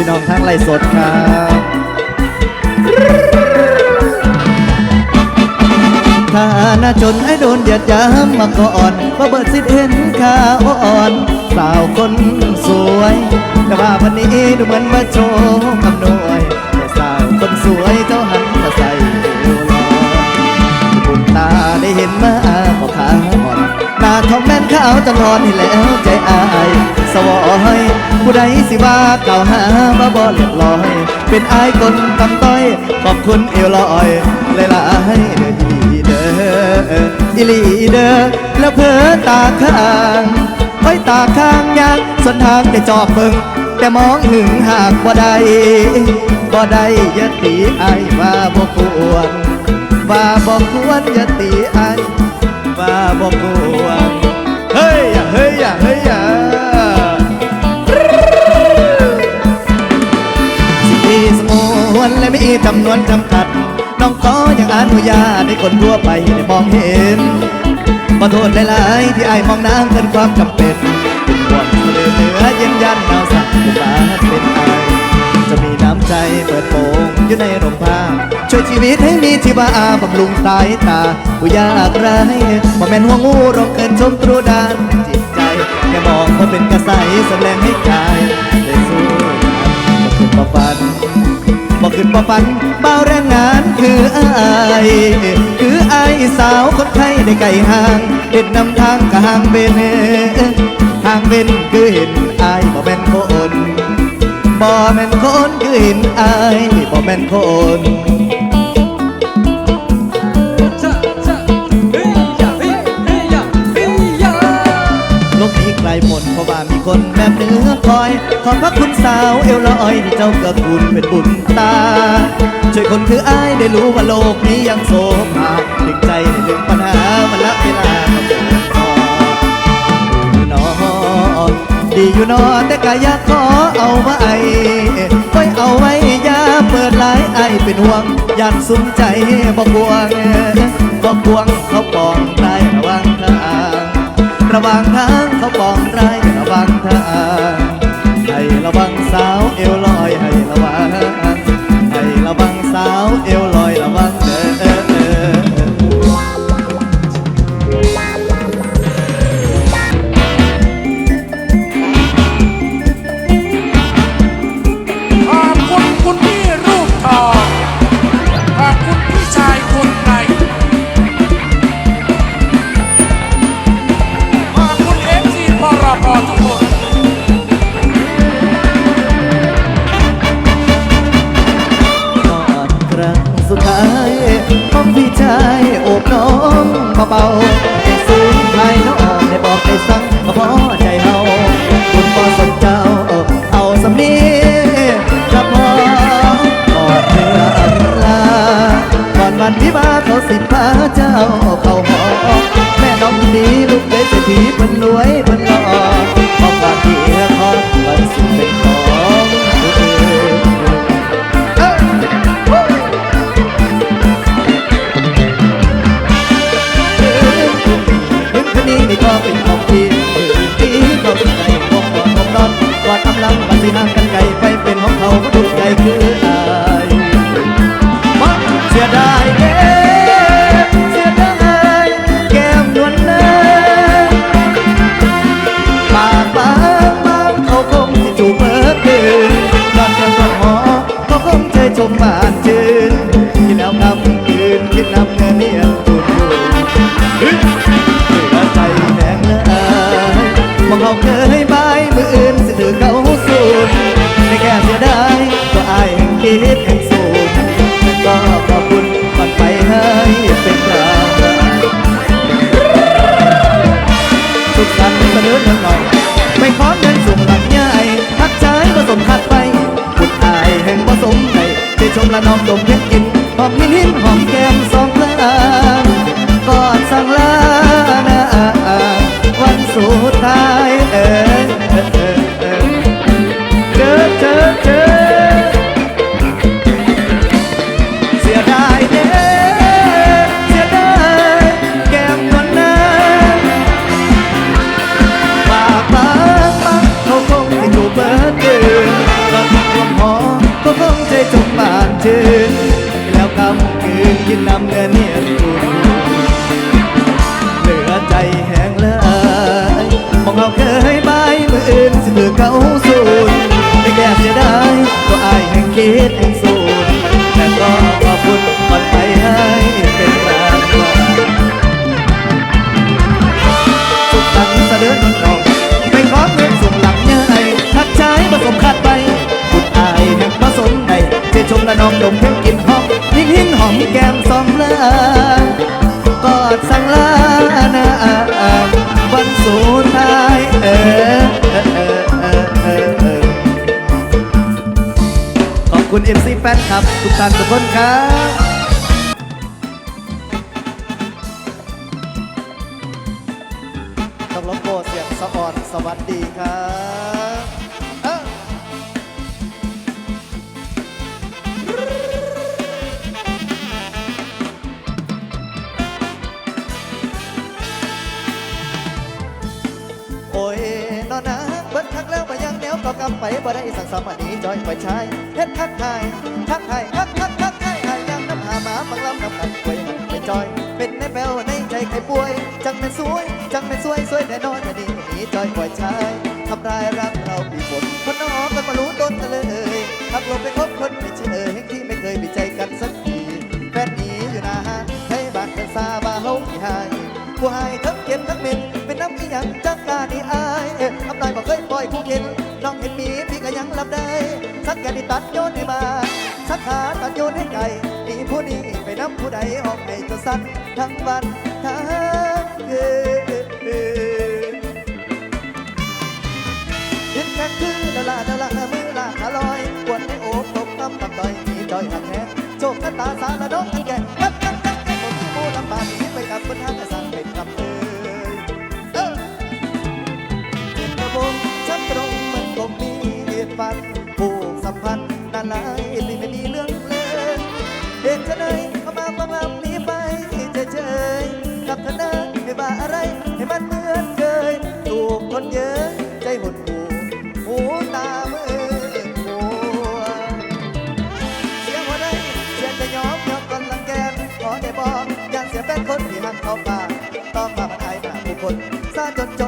พี่น้องทั้งไลฟ์สดครับถ้าหน้าจนไอ้โดนเดียดยามมาก่อนมาเบิดสิทธิ์เห็นข้าอ่อน สาวคนสวย แต่ว่าวันนี้ดูเหมือนมาโชว์คำนวยแต่สาวคนสวยเจ้าหันมาใส่ แม่นขาวจังหอนนี่แล้วใจอาย สวอยผู้ใดสิว่าเกล่าวหามาบ่เรียบร้อย เป็นอายคนกำต้อย ขอบคุณเอวลอยหลายๆเด้ออีลีเด้อแล้วเพอตาข้างไว้ตาข้างยังสนทางจะจอบเบิ่งแต่มองหึงหากบ่ได้บ่ได้ย่าตีอายว่าบ่ควรว่าบ่ควรย่าตีอาย จำนวนจำกัด น้องขออย่างอนุญาตให้คนทั่วไปได้มองเห็นขอโทษหลายๆที่ไอ้มองน้ำเกินความจำเป็นเป็นห่วงเสลือเหนือเย็นยันหนาวสั่นทุกบาเป็นไอจะมีน้ำใจเปิดโปงอยู่ในร่มผ้าช่วยชีวิตให้มีชีวาบำรุงสายตาผู้ยากไร้บ่แม่นหัวงูรองเกินชมตรูดานจิตใจแค่มองว่าเป็นกระใสแสดงให้กายได้สู้บ่ขึ้นบ่ฝันบอก ขึ้นบ่ฝันเบาแรงงานคืออายคืออายสาวคนไทยได้ไก่ห่างเห็นนำทางกะห่างเป็นห่างเป็นคือเห็นอายบ่แม่นคนบ่แม่นคนคือเห็นอายบ่แม่นคน ไกลหมดเพราะว่ามีคนแบบเนื้อคอย ขอบพระคุณสาวเอวลอยที่เจ้าเกื้อกูลเป็นบุญตา ช่วยคนคืออ้ายได้รู้ว่าโลกนี้ยังโศภาดึงใจได้ลืมปัญหามันละเวลากับผมพออยู่นอดีอยู่นอแต่กายากขอเอาไว้ไว้เอาไว้ยาเปิดหลายไอเป็นห่วงยันสุมใจบอกวงบอกวงเขาปองตายระวังทาง ระวังทางเขาปองไร้ายระวังทางให้ระวังสาวเอวลอยให้ระวังให้ระวังสาวเอวลอย อ สิห่างกันไกลไปเป็นของเขาก็ถูกใจคืออายมาเสียดายเด้เสียดายแก้มนวลเลิศปากบางบางเขาคงที่จูบเมื่อคืนนอนกันตอนหอเขาคงใจชมบานชื่นที่แล้วคำคืนคิดนำเงินเนียนจุดอยู่เหลือใจแดงเลยมองเขาเคย ใจชมละน้องดมเพ็นกินหอมหินหินหอมแก้มสองพลางกอดสั่งลานะวันสุดท้ายเออเจอเจอเจอเสียดายเด้เสียดายแก้มนวลนาปากบางบางเขาคงให้จูบเบิดเดือนตอ ก็งใจจมบานชื้แล้วคำคืนกินน้ำเนื้อเนียรุนเหลือใจแห้งลยมองเอาเคยบายมืออื่นสิมือเขาสูนไม่แก่เสียดายก็อายแห่งคิดแหง ขอบคุณ MC แฟนครับ ทุกท่านทุกคนครับต้องรบโบเสียงสะอ่อนสวัสดีครับ แนวก็กำไปบ่ได้สั่งสามอันนี้จอยปล่อยชายเฮ็ดคักไห้คักไห้คักคักคักไห้ไห้ยังน้ำหาหมาบังลำกับกันป่วยมันไปจอย เป็นในแปลวในใจใครป่วย จังเป็นสวย จังเป็นสวยสวยแน่นอนอย่าดีหนีจอยปล่อยชายทำร้ายรักเราปีบนคนน้องกันมารู้ต้นกันเลยหักลงไปคบคนไม่เชื่อเฮงที่ไม่เคยมีใจกันสักทีแฟนหนีอยู่นานให้บ้านเป็นซาบาเฮาที่หายผู้ให้ทั้งเก็บทั้งเม็น อีหยังจักการนี่อายอ๊ะทำลายบอกเคยปล่อยผู้เห็นน้องเห็นมีพี่ก็ยังรับได้ สักแกนี่ตัดโยนให้มาสักขาตัดโยนให้ไก่มีผู้นี้ไปน้ำผู้ใดออกให้จะสั้นทั้งวันทั้งคืนยืนแข็งคือดาลาดาลามือลาขาลอยปวดในโอบตบน้ำตับต่อยมีจอยหักแหงโชคชะตาสารดกกันแก่ คนซาจนจ